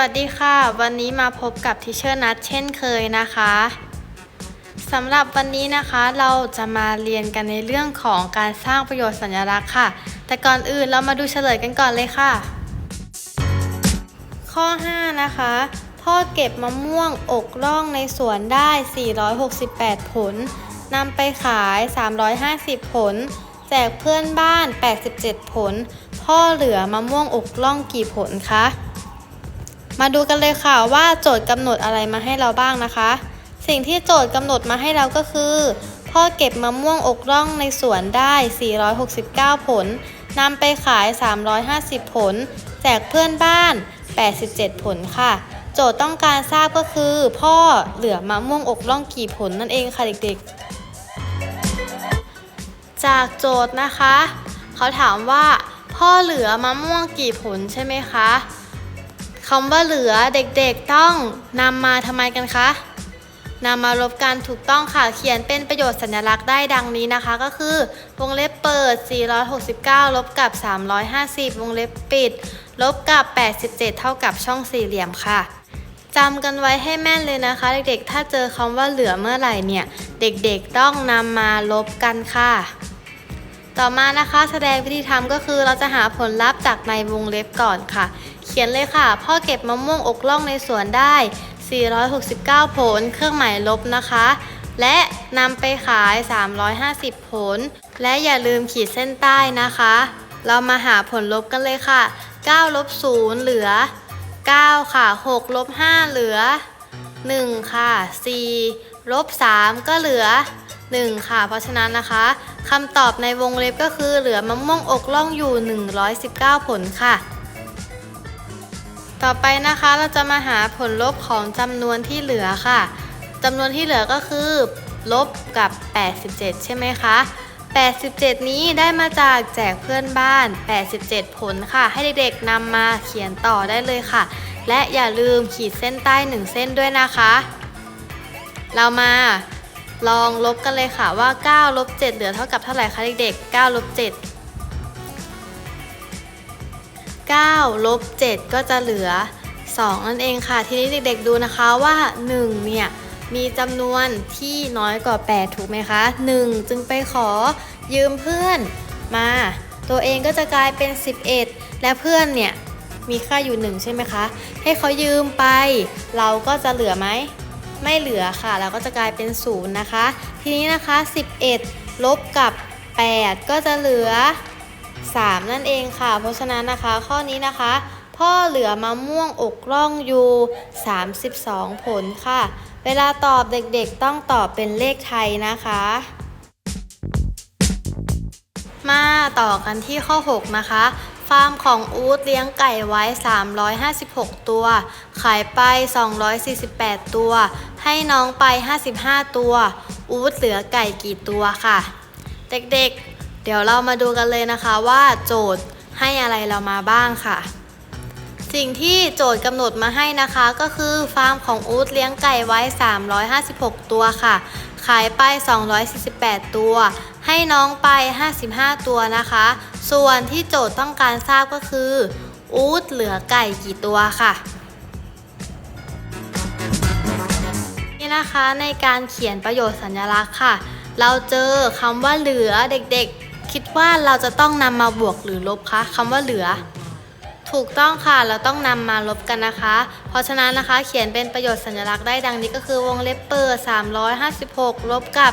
วัสดีค่ะ วันนี้มาพบกับทิเชอร์นัทเช่นเคยนะคะสำหรับวันนี้นะคะเราจะมาเรียนกันในเรื่องของการสร้างประโยชน์สัญลักษณ์ค่ะ แต่ก่อนอื่นเรามาดูเฉลยกันก่อนเลยค่ะ ข้อ 5 นะคะ พ่อเก็บมะม่วงอกร่องในสวนได้ 468 ผลนำไปขาย 350 ผล แจกเพื่อนบ้าน 87 ผล พ่อเหลือมะม่วงอกร่องกี่ผลคะ มาดูกันเลยค่ะว่าโจทย์กำหนดอะไรมาให้เราบ้างนะคะ สิ่งที่โจทย์กำหนดมาให้เราก็คือ พ่อเก็บมะม่วงอกร่องในสวนได้ 469 ผลนำไปขาย 350 ผล แจกเพื่อนบ้าน 87 ผลค่ะ โจทย์ต้องการทราบก็คือ พ่อเหลือมะม่วงอกร่องกี่ผลนั่นเองค่ะเด็กๆ จากโจทย์นะคะ เขาถามว่า พ่อเหลือมะม่วงกี่ผลใช่ไหมคะ คำว่าเหลือเด็กๆต้องนำมาทำไมกันคะนำมาลบกันถูกต้องค่ะ เขียนเป็นประโยชน์สัญลักษณ์ได้ดังนี้นะคะ ก็คือ วงเล็บเปิด 469 ลบกับ 350 วงเล็บปิด ลบกับ 87 เท่ากับช่องสี่เหลี่ยมค่ะจำกันไว้ให้แม่นเลยนะคะ เด็กๆ ถ้าเจอคำว่าเหลือเมื่อไหร่เนี่ย เด็กๆ ต้องนำมาลบกันค่ะ ต่อมานะคะ แสดงวิธีทำก็คือเราจะหาผลลัพธ์จากในวงเล็บก่อนค่ะ เขียนเลยค่ะ พ่อเก็บมะม่วงอกล่องในสวนได้ 469 ผล เครื่องหมายลบนะคะ และนำไปขาย 350 ผล และอย่าลืมขีดเส้นใต้นะคะ เรามาหาผลลบกันเลยค่ะ9ลบ0เหลือ 9 ค่ะ6ลบ5เหลือ 1 ค่ะ4ลบ3ก็เหลือ 1 ค่ะ เพราะฉะนั้นนะคะคำตอบในวงเล็บก็คือเหลือมะม่วงอกล่องอยู่ 119 ผลค่ะ ต่อไปนะคะเราจะมาหาผลลบของจำนวนที่เหลือค่ะจำนวนที่เหลือก็คือ ลบกับ 87 ใช่ไหมคะ 87 นี้ได้มาจากแจกเพื่อนบ้าน 87 ผลค่ะ ให้เด็กๆนำมาเขียนต่อได้เลยค่ะ และอย่าลืมขีดเส้นใต้ 1 เส้นด้วยนะคะ เรามาลองลบกันเลยค่ะว่า 9 ลบ 7 เหลือเท่ากับเท่าไหร่คะเด็กๆ 9 ลบ 7 9ลบ7ก็จะเหลือ 2 นั่นเองค่ะ ทีนี้เด็กๆดูนะคะว่า 1 เนี่ย มีจำนวนที่น้อยกว่า 8 ถูกไหมคะ 1 จึงไปขอยืมเพื่อนมา ตัวเองก็จะกลายเป็น 11 และเพื่อนเนี่ย มีค่าอยู่ 1 ใช่ไหมคะ ให้เขายืมไป เราก็จะเหลือไหม ไม่เหลือค่ะ เราก็จะกลายเป็น 0 นะคะ ทีนี้นะคะ 11 ลบกับ 8 ก็จะเหลือ 3 นั่นเองค่ะ เพราะฉะนั้นนะคะข้อนี้นะคะ พ่อเหลือมะม่วงอกร่องอยู่ 32 ผลค่ะ เวลาตอบเด็กๆต้องตอบเป็นเลขไทยนะคะ มาต่อกันที่ข้อ 6 นะคะฟาร์มของอู๊ดเลี้ยงไก่ไว้ 356 ตัว ขายไป 248 ตัว ให้น้องไป 55 ตัว อู๊ดเหลือไก่กี่ตัวค่ะ เด็กๆ เดี๋ยวเรามาดูกันเลยนะคะว่าโจทย์ให้อะไรเรามาบ้างค่ะ สิ่งที่โจทย์กำหนดมาให้นะคะก็คือฟาร์มของอู๊ดเลี้ยงไก่ไว้ 356 ตัวค่ะ ขายไป 248 ตัว ให้น้องไป 55 ตัวนะคะ ส่วนที่โจทย์ต้องการทราบก็คืออู๊ดเหลือไก่กี่ตัวค่ะนี่นะคะในการเขียนประโยชน์สัญลักษณ์ค่ะ เราเจอคำว่าเหลือเด็กๆ คิดว่าเราจะต้องนำมาบวกหรือลบคะคำว่าเหลือ ถูกต้องค่ะเราต้องนำมาลบกันนะคะ เพราะฉะนั้นนะคะ เขียนเป็นประโยชน์สัญลักษณ์ได้ดังนี้ก็คือวงเล็บเปิด356 ลบกับ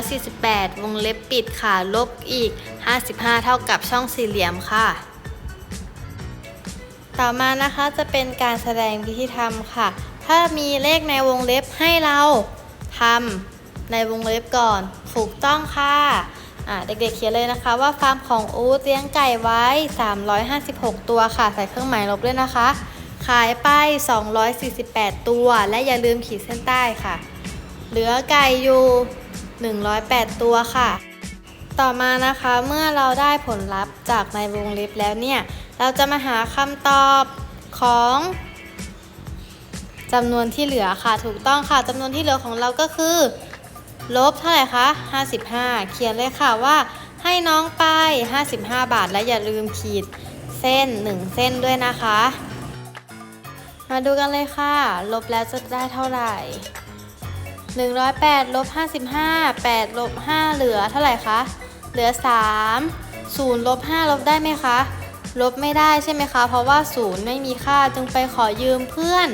248 วงเล็บปิดค่ะ ลบอีก 55 เท่ากับช่องสี่เหลี่ยมค่ะ ต่อมานะคะจะเป็นการแสดงวิธีทำค่ะ ถ้ามีเลขในวงเล็บให้เราทำในวงเล็บก่อน ถูกต้องค่ะ เด็กๆเขียนเลยนะคะว่าฟาร์มของอู๊ดเลี้ยงไก่ไว้ 356 ตัวค่ะ ใส่เครื่องหมายลบด้วยนะคะ ขายไป 248 ตัว และอย่าลืมขีดเส้นใต้ค่ะ เหลือไก่อยู่ 108 ตัวค่ะ ต่อมานะคะเมื่อเราได้ผลลัพธ์จากในวงเล็บแล้วเนี่ย เราจะมาหาคำตอบของจำนวนที่เหลือค่ะ ถูกต้องค่ะจำนวนที่เหลือของเราก็คือ ลบเท่าไหร่คะ 55 เขียนเลยค่ะว่าให้น้องไป 55 บาทและอย่าลืมขีดเส้น 1 เส้นด้วยนะคะ มาดูกันเลยค่ะ ลบแล้วจะได้เท่าไหร่ 108ลบ55 8ลบ5เหลือเท่าไหร่คะ เหลือ 3 0ลบ5ลบได้ไหมคะ ลบไม่ได้ใช่ไหมคะ เพราะว่า 0 ไม่มีค่าจึงไปขอยืมเพื่อน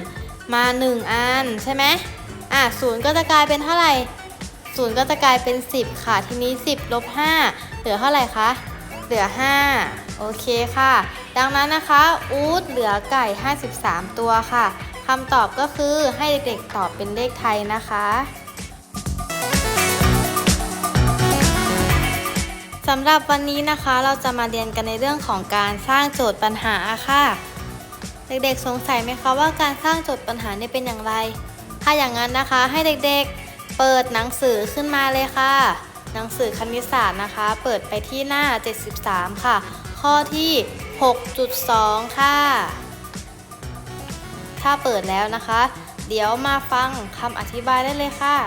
มา 1 อันใช่ไหมอะ0ก็จะกลายเป็นเท่าไหร่ 0 ก็จะกลายเป็น 10 ค่ะ ทีนี้ 10ลบ5เหลือเท่าไหร่คะเหลือ 5 โอเคค่ะ ดังนั้นนะคะอูดเหลือไก่ 53 ตัวค่ะคำตอบก็คือให้เด็กๆตอบเป็นเลขไทยนะคะสำหรับวันนี้นะคะเราจะมาเรียนกันในเรื่องของการสร้างโจทย์ปัญหาค่ะ เด็กๆสงสัยไหมคะว่าการสร้างโจทย์ปัญหาเนี่ยเป็นอย่างไร ถ้าอย่างนั้นนะคะให้เด็กๆ เปิดหนังสือขึ้นมาเลยค่ะ หนังสือคณิตศาสตร์นะคะ เปิดไปที่หน้า 73 ค่ะ ข้อที่ 6.2 ค่ะ ถ้าเปิดแล้วนะคะ เดี๋ยวมาฟังคำอธิบายได้เลยค่ะ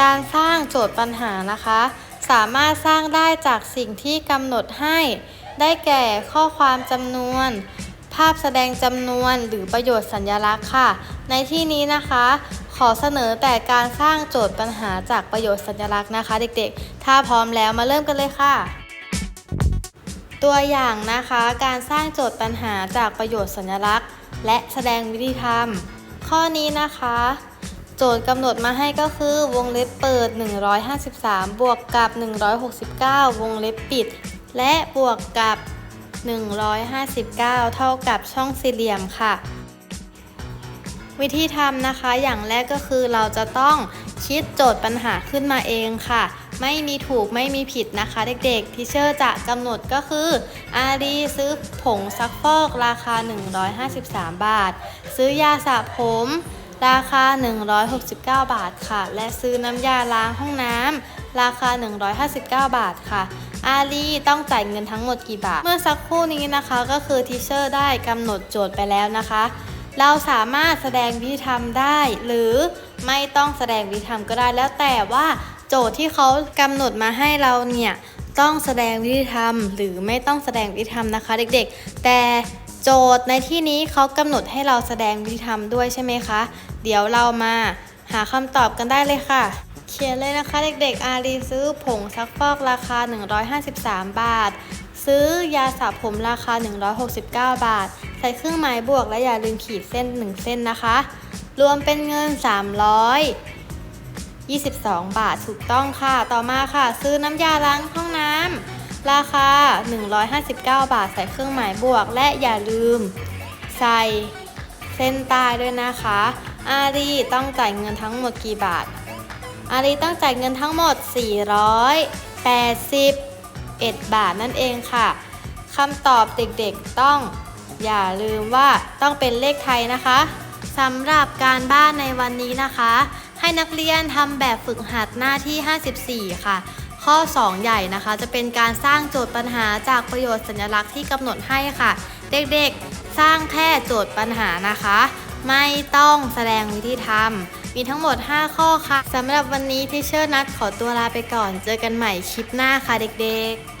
การสร้างโจทย์ปัญหานะคะ สามารถสร้างได้จากสิ่งที่กำหนดให้ ได้แก่ข้อความจำนวน ภาพแสดงจำนวนหรือประโยชน์สัญลักษณ์ค่ะ ในที่นี้นะคะ ขอเสนอแต่การสร้างโจทย์ปัญหาจากประโยชน์สัญลักษณ์นะคะ เด็กๆ ถ้าพร้อมแล้วมาเริ่มกันเลยค่ะ ตัวอย่างนะคะ การสร้างโจทย์ปัญหาจากประโยชน์สัญลักษณ์ และแสดงวิธีทำข้อนี้นะคะ โจทย์กำหนดมาให้ก็คือวงเล็บเปิด 153 บวกกับ 169 วงเล็บปิด และบวกกับ 159 เท่ากับช่องสี่เหลี่ยมค่ะ วิธีทำนะคะอย่างแรกก็คือเราจะต้องคิดโจทย์ปัญหาขึ้นมาเองค่ะ ไม่มีถูกไม่มีผิดนะคะ เด็กๆที่เชอร์จะกำหนดก็คือ อารีซื้อผงซักฟอกราคา 153 บาท ซื้อยาสระผมราคา 169 บาทค่ะ และซื้อน้ำยาล้างห้องน้ำราคา 159 บาทค่ะ อารีต้องจ่ายเงินทั้งหมดกี่บาท เมื่อสักครู่นี้นะคะก็คือทีเชอร์ได้กำหนดโจทย์ไปแล้วนะคะ เราสามารถแสดงวิธีทำได้ หรือไม่ต้องแสดงวิธีทำก็ได้แล้วแต่ว่าโจทย์ที่เขากำหนดมาให้เราเนี่ยต้องแสดงวิธีทำหรือไม่ต้องแสดงวิธีทำนะคะ เด็กๆ แต่โจทย์ในที่นี้เขากำหนดให้เราแสดงวิธีทำด้วยใช่ไหมคะ เดี๋ยวเรามาหาคำตอบกันได้เลยค่ะ เขียนเลยนะคะเด็กๆ อารีซื้อผงซักฟอกราคา 153 บาท ซื้อยาสระผมราคา 169 บาท ใส่เครื่องหมายบวกและอย่าลืมขีดเส้น 1 เส้นนะคะ รวมเป็นเงิน 322 บาทถูกต้องค่ะ ต่อมาค่ะ ซื้อน้ำยาล้างห้องน้ำราคา 159 บาท ใส่เครื่องหมายบวกและอย่าลืม ใส่เส้นใต้ด้วยนะคะ อารีต้องจ่ายเงินทั้งหมดกี่บาท อารีต้องจ่ายเงินทั้งหมด 481 บาทนั่นเองค่ะคำตอบเด็กๆต้องอย่าลืมว่าต้องเป็นเลขไทยนะคะสำหรับการบ้านในวันนี้นะคะ ให้นักเรียนทำแบบฝึกหัดหน้าที่ 54 ค่ะ ข้อ 2 ใหญ่นะคะ จะเป็นการสร้างโจทย์ปัญหาจากประโยชน์สัญลักษณ์ที่กำหนดให้ค่ะ เด็กๆ สร้างแค่โจทย์ปัญหานะคะ ไม่ต้องแสดงวิธีทำ มีทั้งหมด 5 ข้อค่ะสำหรับวันนี้ที่เชอร์นัดขอตัวลาไปก่อน เจอกันใหม่คลิปหน้าค่ะเด็กๆ